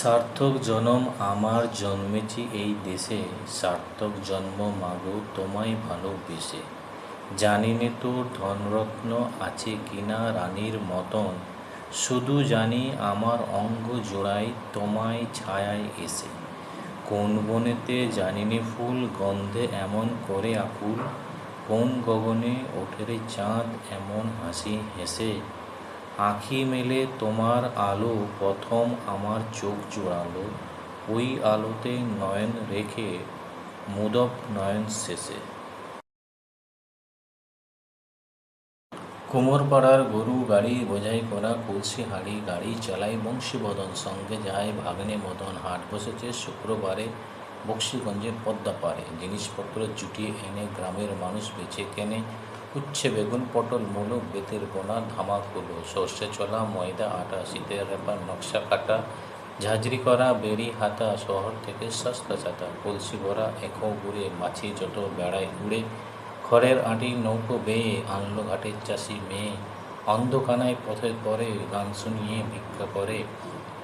সার্থক জনম আমার জন্মেছি এই দেশে, সার্থক জন্ম মাগো তোমায় ভালোবেসে। জানি নে তোর ধনরত্ন আছে কিনা রানীর মতন, শুধু জানি আমার অঙ্গ জোড়ায় তোমায় ছায়ায় এসে। কোন বনেতে জানি নে ফুল গন্ধে এমন করে আকুল, কোন গগনে ওঠে রে চাঁদ এমন হাসি হেসে। আঁখি মেলে তোমার আলো প্রথম আমার চোখ জোড়ালো, ওই আলোতে নয়ন রেখে মুদব নয়ন শেষে। কুমোরপাড়ার গরু গাড়ি বোঝাই করা, কলসি হাড়ি গাড়ি চালাই বংশীবদন সঙ্গে যায় ভাগ্নে মদন। হাট বসেছে শুক্রবারে বক্সিগঞ্জের পদ্মা পাড়ে। জিনিসপত্র জুটিয়ে এনে গ্রামের মানুষ বেচে কেনে। উচ্ছে বেগুন, পটল, মূলো, বেতের বোনা ধামাকুলো সর্ষে চলা ময়দা, আটা, শীতের রেপার নকশা কাটা, ঝাঁঝরি করা, বেরি, হাতা, শহর থেকে সস্তা চাতা কলসি ভরা, এখো ঘুরে মাছি যত বেড়ায় উড়ে, খড়ের আঁটি, নৌকো বেয়ে, আনলো ঘাটের চাষি মেয়ে, অন্ধকানায় পথে পরে গান শুনিয়ে ভিক্ষা করে,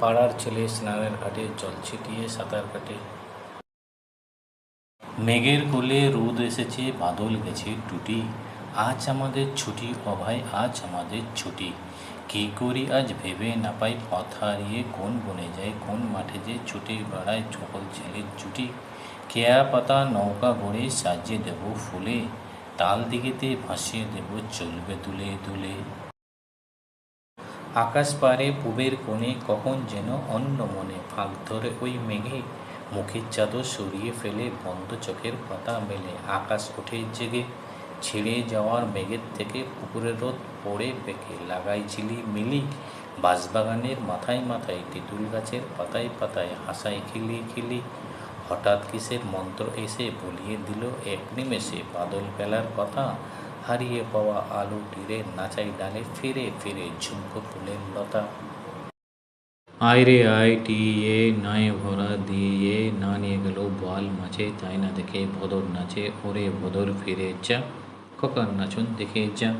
পাড়ার ছেলে স্নানের ঘাটে জল ছিটিয়ে সাঁতার কাটে। মেঘের কোলে রোদ এসেছে, বাদল গেছে টুটি আজ আমাদের ছুটি ভাই আজ আমাদের ছুটি। কী করি আজ ভেবে না পাই পথ হারিয়ে কোন বনে যায় কোন মাঠে যে ছুটে বেড়ায় সকল ছেলের জুটি কেয়া পাতা নৌকা গড়ে সাজিয়ে দেব ফুলে, তাল দিঘিতে ভাসিয়ে দেব চলবে দুলে দুলে। আকাশ পারে পুবের কোণে কখন যেন অন্য মনে ফাঁক ধরে ওই মেঘে, মুখের চাদর সরিয়ে ফেলে বন্ধ চোখের পাতা মেলে আকাশ ওঠে জেগে। ছিঁড়ে যাওয়ার মেঘের থেকে পুকুরের রোদ পড়ে বেঁকে লাগাই ঝিলি মিলি। বাঁশবাগানের মাথায় মাথায় তেঁতুল গাছের পাতায় পাতায় হাসায় খিলি খিলি। হঠাৎ কিসের মন্ত্র এসে বলিয়ে দিল এক নিমেষে বাদল বেলার কথা। হারিয়ে পাওয়া আলো তীরে নাচাই ডালে ফিরে ফিরে ঝুমকো ফুলের লতা। আয় রে আয়, টিয়ে নায়ে ভরা দিয়ে না নিয়ে গেল বোয়াল মাছে তাই না দেখে ভদর নাচে, ওরে ভদর ফিরে যা খোকার নাচন দেখে যা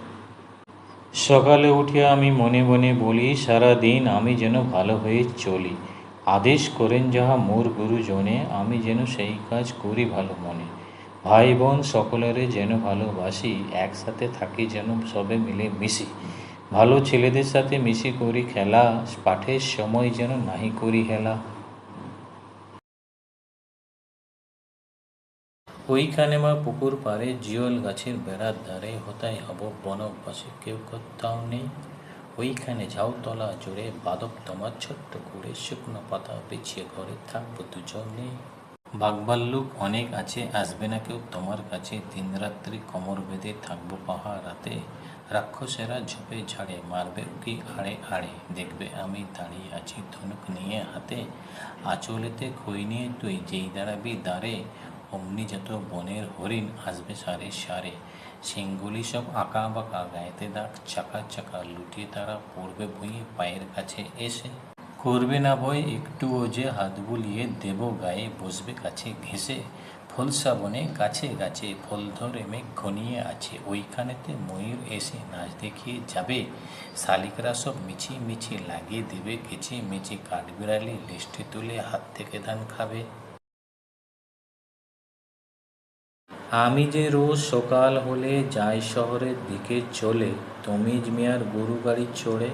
সকালে উঠে আমি মনে মনে বলি, সারা দিন আমি যেন ভালো হয়ে চলি। আদেশ করেন যাহা মোর গুরুজনে, আমি যেন সেই কাজ করি ভালো মনে। ভাই বোন সকলেরে যেন ভালোবাসি, একসাথে থাকি যেন সবে মিলে মিশি। ভালো ছেলেদের সাথে মিশি করি খেলা, পাঠের সময় যেন নাহি করি হেলা। ওইখানে মা পুকুর পাড়ে জিওল গাছের বেড়ার ধারে হতায় হব বনক বসে কেউ কোথাও নেই। ওইখানে ঝাউতলা জুড়ে বাদক তোমার ছোট্ট করে শুকনো পাতা বিছিয়ে ঘরে থাকব দুজনে। বাঘভাল্লুক অনেক আছে, আসবে না কেউ তোমার কাছে। দিনরাত্রি কোমর বেঁধে থাকব পাহাড়াতে রাক্ষসেরা ঝোপে ঝাড়ে, মারবে উকি আড়ে আড়ে। দেখবে আমি দাঁড়িয়ে আছি ধনুক নিয়ে হাতে। আঁচলেতে খই নিয়ে তুই যেই দাঁড়াবি দাঁড়ে অমনি যত বনের হরিণ আসবে সারে সারে সিংগুলি সব আঁকা বাঁকা, গায়েতে দাগ চাকা চাকা, লুটিয়ে তারা পড়বে ভুঁয়ে পায়ের কাছে এসে। করবে না ভয়, একটুও যে হাত বুলিয়ে দেব গায়ে, বসবে কাছে ঘেঁষে। ফলসা বনে গাছে গাছে ফল ধরে মেঘ ঘনিয়ে আছে, ওইখানেতে ময়ূর এসে নাচ দেখিয়ে যাবে। শালিকরা সব মিছি মিছি লাগিয়ে দেবে, কেচে মেচে কাঠবিড়ালি লিস্টে তুলে হাত থেকে ধান খাবে। আমি যে রোজ সকাল হলে যাই শহরের দিকে চলে, তমিজ মিয়ার গরু গাড়ি চড়ে,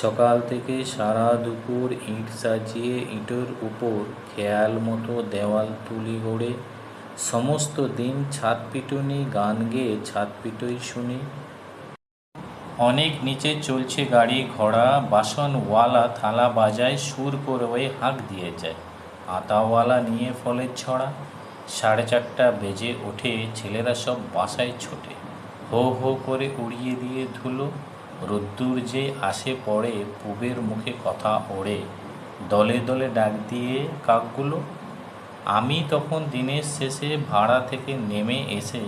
সকাল থেকে সারা দুপুর ইট সাজিয়ে ইটের উপর খেয়াল মতো দেওয়াল তুলি গড়ে, সমস্ত দিন ছাদ পিটুনি, গান গেয়ে ছাদ পিটুই শুনি। অনেক নিচে চলছে গাড়ি ঘোড়া বাসনওয়ালা থালা বাজায় সুর করে হাঁক দিয়ে যায়, আতাওয়ালা নিয়ে ফলের ছড়া। সাড়ে চারটা বেজে ওঠে, ছেলেরা সব বাসায় ছোটে। হো হো করে উড়িয়ে দিয়ে ধুলো। রোদ্দুর যে আসে পড়ে, পুবের মুখে কথা ওড়ে। দলে দলে ডাক দিয়ে কাকগুলো, আমি তখন দিনের শেষে ভাড়া থেকে নেমে এসে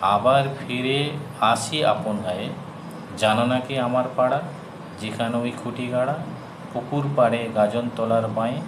আবার ফিরে আসি আপন গায়ে। জানো নাকি আমার পাড়া, যেখানে ওই খুঁটি গাড়া? পুকুর পাড়ে গাজন তলার বাঁয়ে।